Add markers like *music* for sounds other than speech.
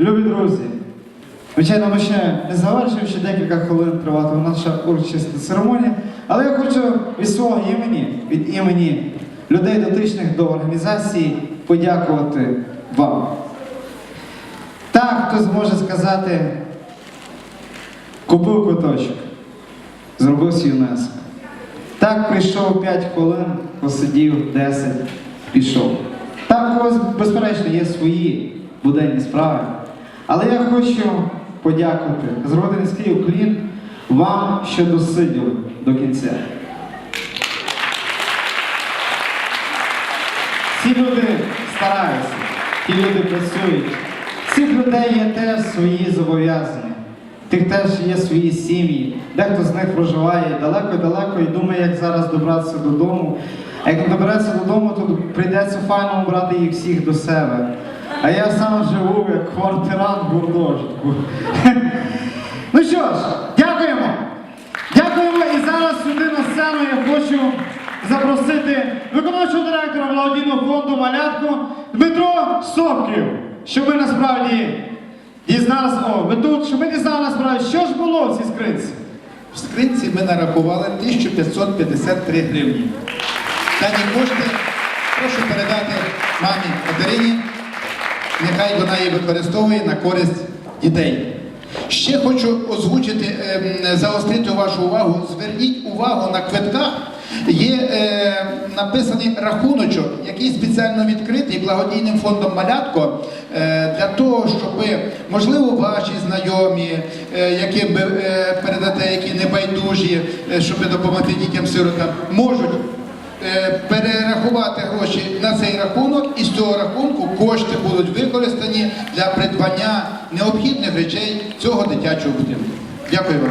любі друзі, звичайно, ми ще не завершимо, ще декілька хвилин триватиме наша урочиста церемонія, але я хочу від свого імені, від імені людей, дотичних до організації, подякувати вам. Так, хто зможе сказати, купив квиточок, зробив свій внесок. Так прийшов 5 хвилин, посидів 10, пішов. Так, у когось, безперечно, є свої буденні справи. Але я хочу подякувати, зробити низький уклін вам, що досиділи до кінця. Ці люди стараються, ті люди працюють. Цих людей є теж свої зобов'язання. Тих теж є свої сім'ї. Дехто з них проживає далеко-далеко і думає, як зараз добратися додому. А як не добереться додому, то прийдеться файно брати їх всіх до себе. А я сам живу як квартирант гуртожитку. *laughs* Ну що ж, дякуємо! Дякуємо і зараз сюди на сцену я хочу запросити виконавчого директора благодійного фонду Малятко Дмитро Сопків, щоб ми насправді дізналися, о, ви тут, щоб ми дізнали насправді, що ж було в цій скринці. В скринці ми нарахували 1553 гривні. Дані кошти прошу передати мамі Катерині. Нехай вона її використовує на користь дітей. Ще хочу озвучити, ем, заострити вашу увагу. Зверніть увагу на квитках. Є е, написаний рахуночок, який спеціально відкритий благодійним фондом Малятко е, для того, щоб, можливо, ваші знайомі, е, яким ви е, передате, які небайдужі, е, щоб допомогти дітям-сиротам, можуть е, перерахувати гроші на цей рахунок, і з цього рахунку кошти будуть використані для придбання необхідних речей цього дитячого будинку. Дякую вам.